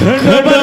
खंडोबरायाच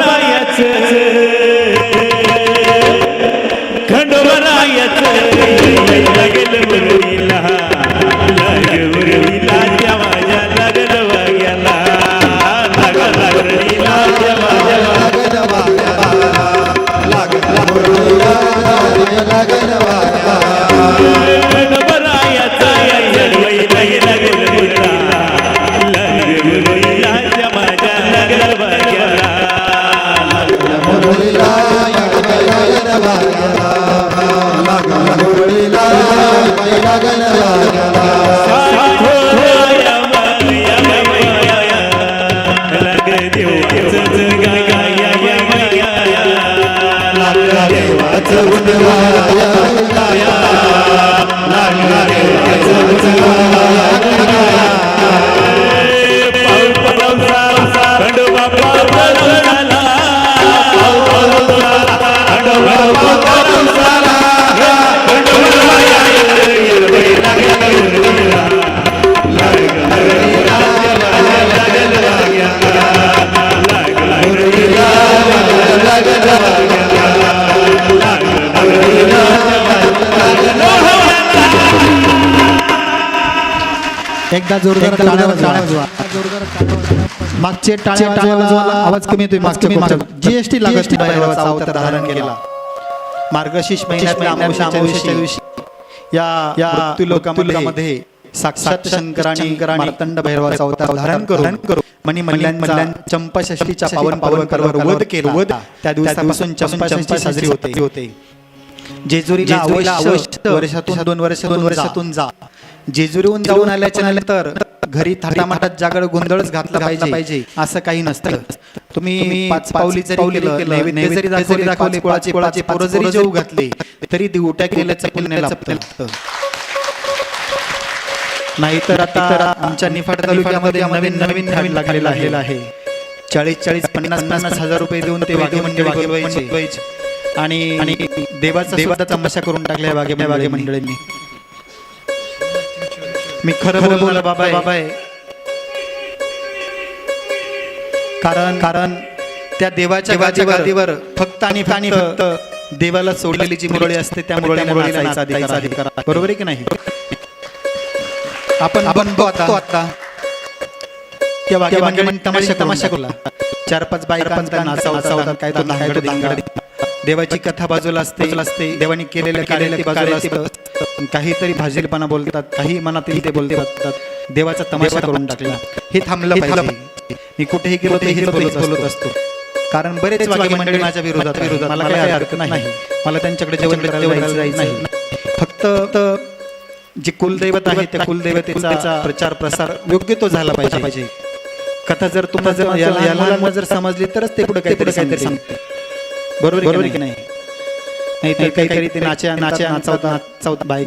एकदा जोरदार मागचे वाजवायला आवाज कमी येतोय मागचे जीएसटी लागत धारण केला मार्गशीर्ष या या मृत्यू लोकामध्ये साक्षात शंकराने मार्तंड भैरवाचा अवतार धारण करून मणी मल्ल्यांचा चंपाषष्टीच्या पावन पावन पर्वावर वध केला. त्या दिवसापासून चंपाषष्टी साजरी होते. होते. जेजुरीला वर्षातून दोन वर्ष दोन वर्षातून जा. जेजुरीहून जाऊन आल्याच्यानंतर घरी थाटामाटात जागड गोंधळच घातला पाहिजे असं काही नसतं. तुम्ही पाच पावली जरी केलं नैवेद्य जरी दाखवले कोळाचे कोळाचे पोरं जरी जेऊ घातले तरी दिवट्या केल्याचं पुण्य लाभतं नाहीतर आता आमच्या निफाड तालुक्यामध्ये नवीन नवीन नवीन लागलेला आहे. आहे. चाळीस चाळीस पन्नास पन्नास हजार रुपये देऊन ते मंडळी बोलवायचे. आणि आणि देवाचा देवाचा तमाशा करून टाकलाय वाघे वाघे मंडळींनी. मी खरं बोललो बाबा बाबा कारण कारण त्या देवाच्या गादीवर फक्त आणि आणि फक्त देवाला सोडलेली जी मुरळी असते त्या मुरळी मुरळीला. बरोबर आहे की नाही? आपण आपण बघतो आता. त्या मंडळीने तमाशा तमाशा केला चार पाच काय तो दांगड देवाची कथा बाजूला असते असते. देवानी केलेलं केलेलं बाजूला असतं. काहीतरी भाजीलपणा बोलतात काही मनातील ते बोलतात. देवाचा तमाशा करून टाकला. हे थांबलं पाहिजे. मी कुठेही गेलो ते बोलत असतो. कारण बरेच मंडळी माझ्या विरोधात विरोधात मला काही अर्थ नाही. मला त्यांच्याकडे जेवण जायचं नाही. फक्त जे कुलदैवत आहे त्या कुलदैवतेचा प्रचार प्रसार योग्य तो झाला पाहिजे. कथा जर तुम्हाला जर याला जर समजली तरच ते पुढे काहीतरी काहीतरी सांगते बरोबर बरोबर की नाही? नाही तर काहीतरी ते नाच्या नाच्या बाई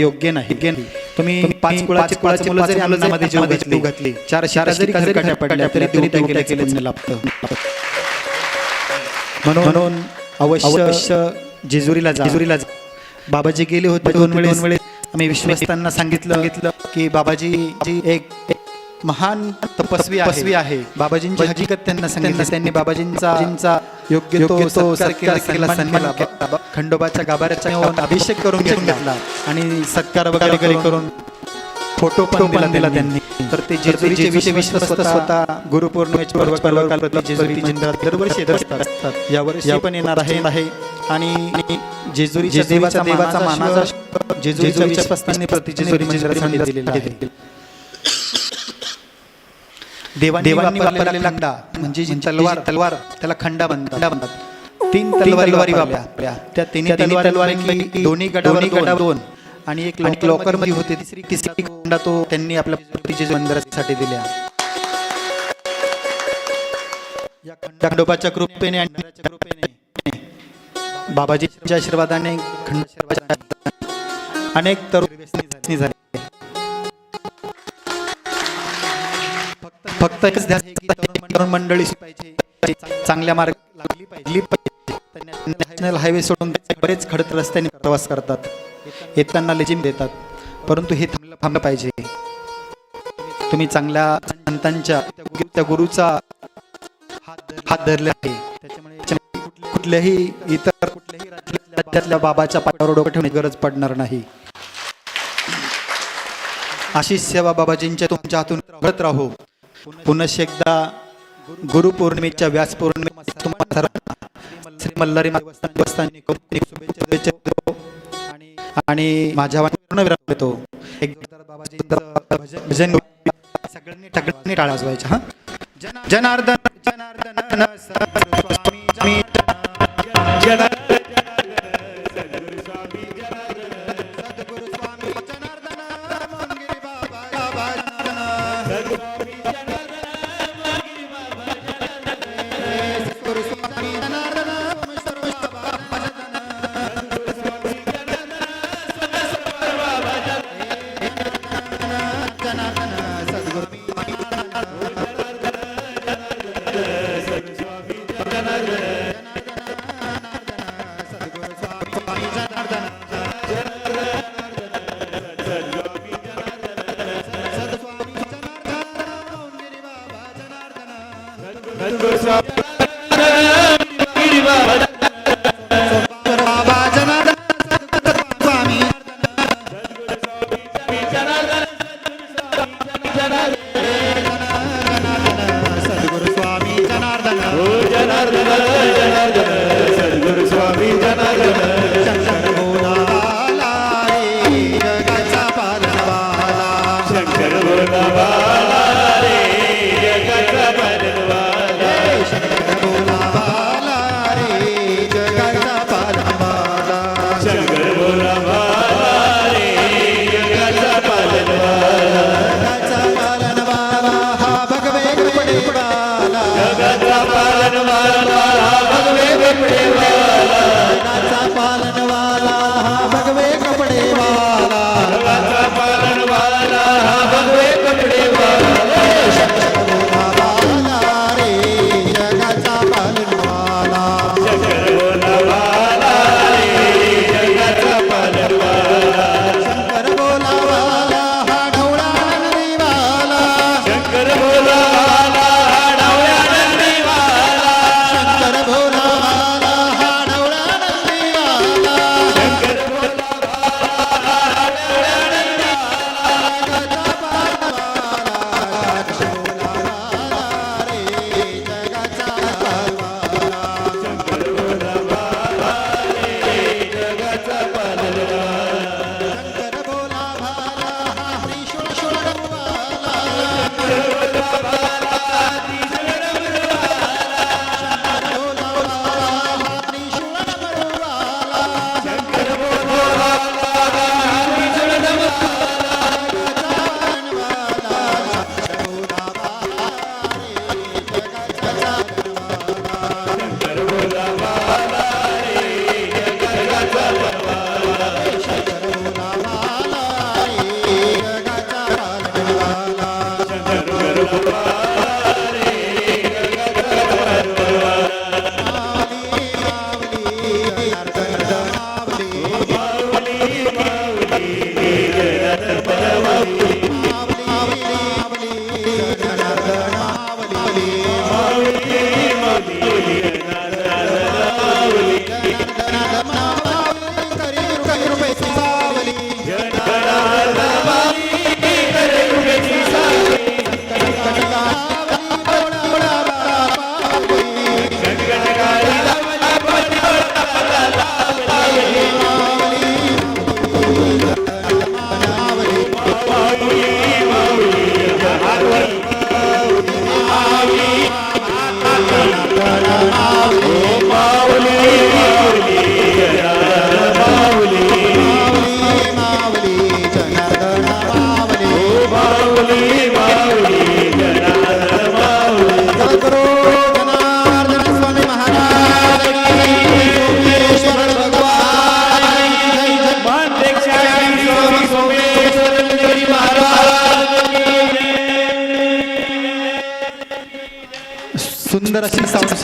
योग्य नाही. योग्य नाही. तुम्ही पाच कुळाचे कुळाचे मुलं जरी आनंदामध्ये जीव घातली घातली चार चार जरी कजरी पडल्या तरी त्या गेल्या लाभतं. म्हणून म्हणून अवश्य जेजुरीला जा. जेजुरीला बाबाजी गेले होते दोन वेळेस दोन वेळेस. आम्ही विश्वस्तांना सांगितलं सांगितलं. की बाबाजी एक महान तपस्वी तपस्वी आहे. बाबाजींची हकीकत त्यांना सांगितली. त्यांनी बाबाजींचा योग्य तो सत्कार केला सन्मान केला. खंडोबाच्या गाभाऱ्याचा अभिषेक करून घेतला आणि सत्कार वगैरे करून फोटो पण दिला दिला त्यांनी. तर ते जेजुरीचे विषय विश्वस्त स्वतः गुरुपौर्णिमेचे पर्व पर्व प्रति जेजुरी दरवर्षी येत असतात. यावर्षी पण येणार आहे. आणि जेजुरीच्या देवाचा देवाचा मानाचा जेजुरीच्या विश्वस्तांनी प्रति जेजुरी मंदिरात दिलेला आहे. देवानी वापरलेला खंडा म्हणजे जी तलवार. तलवार त्याला खंडा बनतात. तीन तलवारी वापरल्या. त्या तिन्ही तलवारी दोन्ही गडावर गडावर दोन. आणि एक लोक लॉकरमध्ये होते तिसरी तिसरी खंडा तो त्यांनी आपल्या प्रतिचे मंदिरासाठी दिल्या. या खंडोबाच्या कृपेने आणि कृपेने बाबाजीच्या आशीर्वादाने खंड अनेक तरुण झाले. फक्त एकच की तरुण मंडळी पाहिजे चांगल्या मार्ग लागली पाहिजे. नॅशनल हायवे सोडून बरेच खडत रस्त्याने प्रवास करतात. येताना लेजिम देतात. परंतु हे थांबलं थांबलं पाहिजे. तुम्ही चांगल्या संतांच्या त्या गुरूचा हात धरले आहे. त्याच्यामुळे कुठल्याही इतर कुठल्याही राज्यातल्या बाबाच्या पायावर डोकं ठेवण्याची गरज पडणार नाही. अशी सेवा बाबाजींच्या तुमच्या हातून घडत राहू. पुनश एकदा गुरुपौर्णिमेच्या व्यास पौर्णिमे तुम्हाला सर्वांना श्री मल्हारी देवस्थाननी खूप शुभेच्छा देतो आणि माझ्या पूर्ण विराम देतो एकदा बाबाजींचं भजन सगळ्यांनी सगळ्यांनी टाळ्या वाजवायच्या हा जनार्दन जनार्दन सद्गुरु स्वामी जनार्दन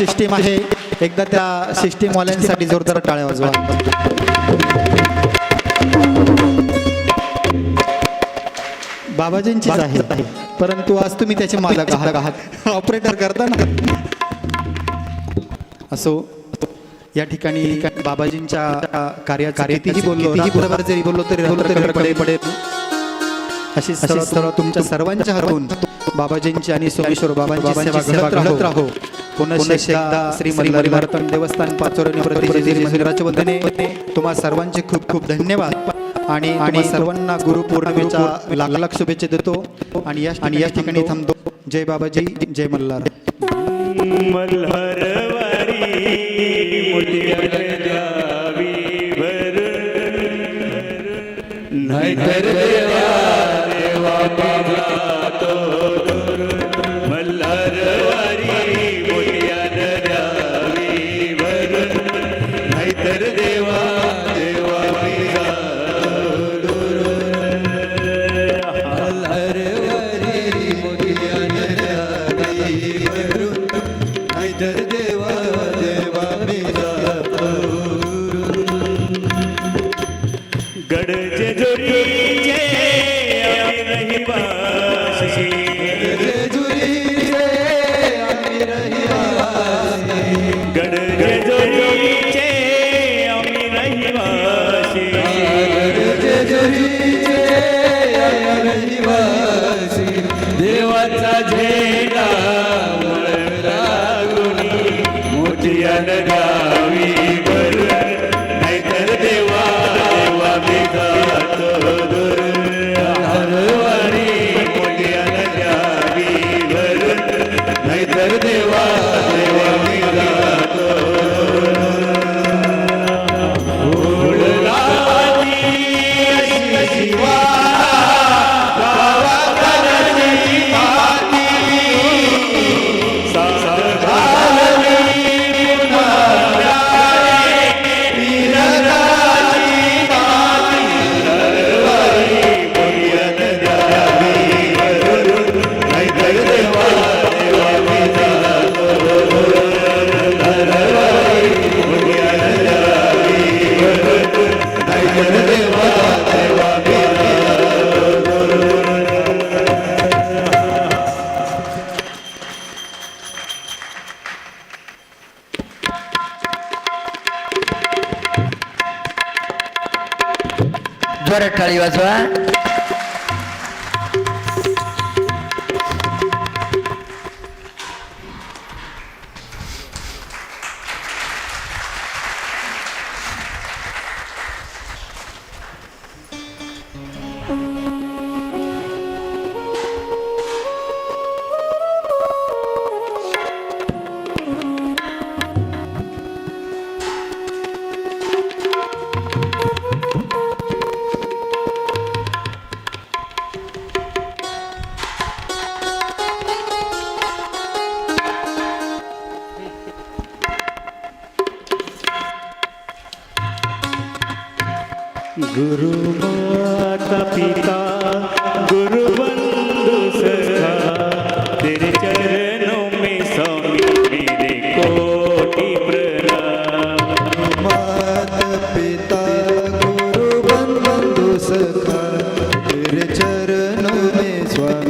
सिस्टीम आहे. एकदा त्या सिस्टीमवाल्यांसाठी जोरदार टाळ्या वाजवा. बाबाजींची आहे. परंतु आज तुम्ही त्याचे मालक आहात. आहात. ऑपरेटर करता ना. असो या ठिकाणी बाबाजींच्या कार्या कार्यतीही बोललो बरोबर जरी बोललो तरी पडे पडे अशी सर्व तुमच्या सर्वांच्या हातून बाबाजींची आणि सोमेश्वर बाबा सेवा राहत राहो. पुनशेषदा श्री मल्हारतम देवस्थान पाचोरणी तुम्हा सर्वांचे खूप खूप धन्यवाद. आणि आणि सर्वांना गुरु पौर्णिमेच्या लाख लाख शुभेच्छा देतो. आणि या आणि या ठिकाणी थांबतो. जय बाबाजी जय मल्हार. नाही डर गए આવ્યા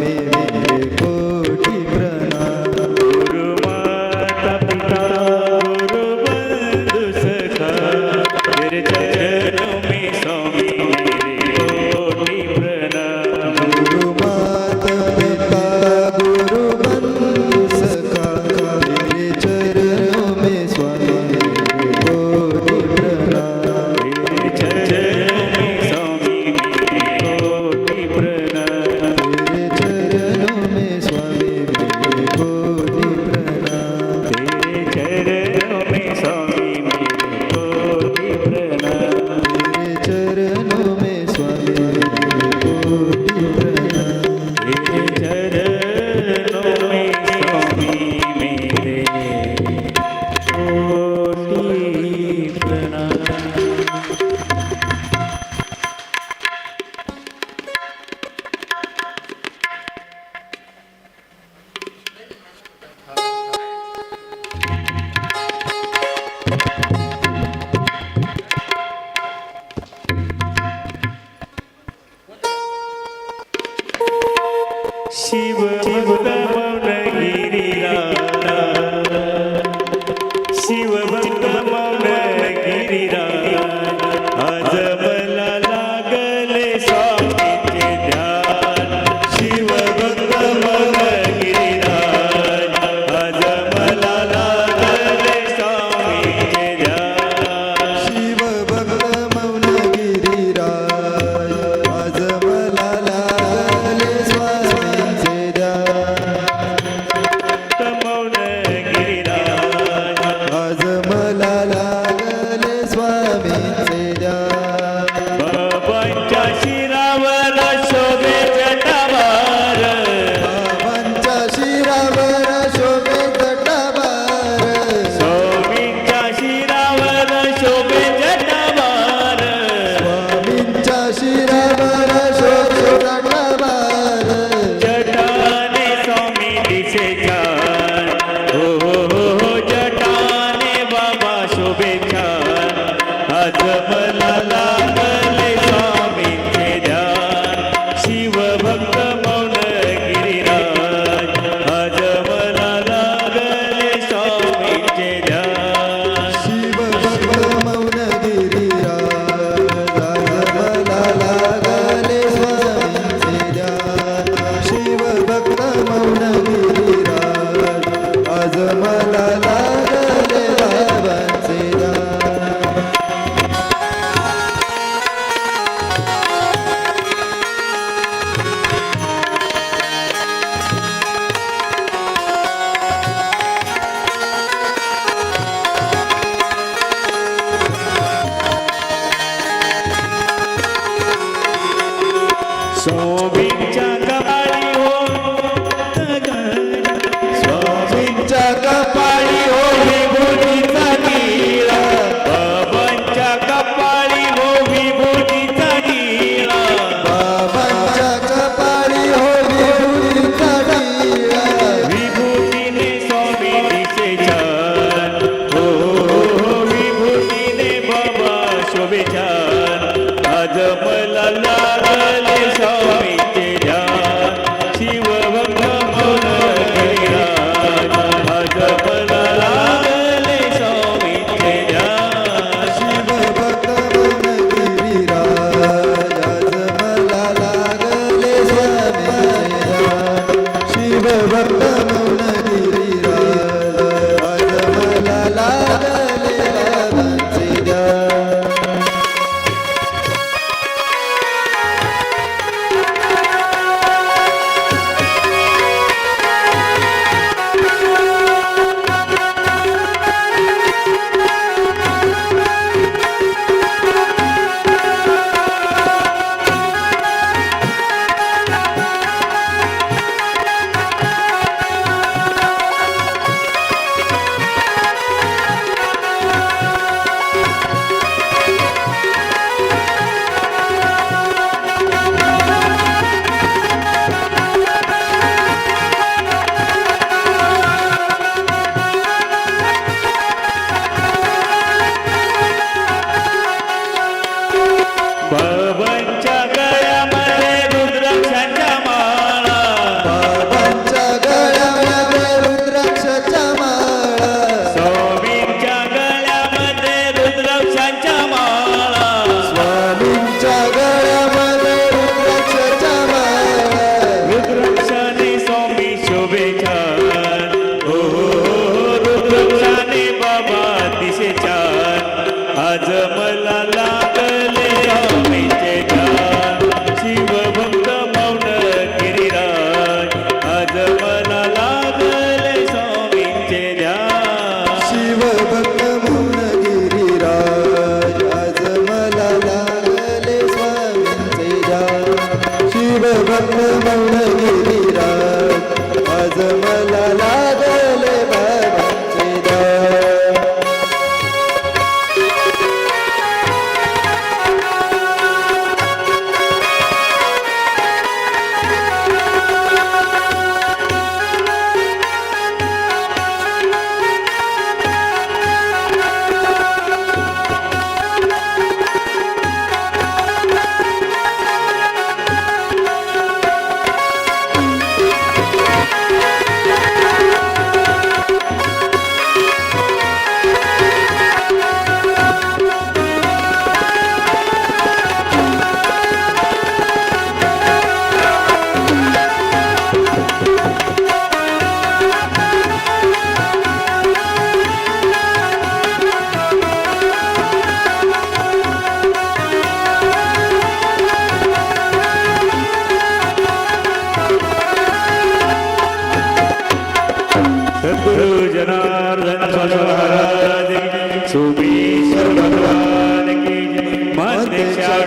baby.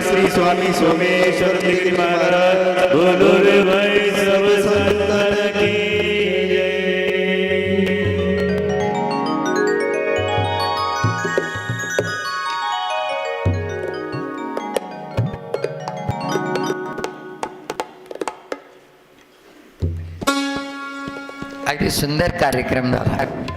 श्री स्वामी सोमेश्वर जी महाराज बोलो रे भाई सब संतन की अगदी सुंदर कार्यक्रम झाला.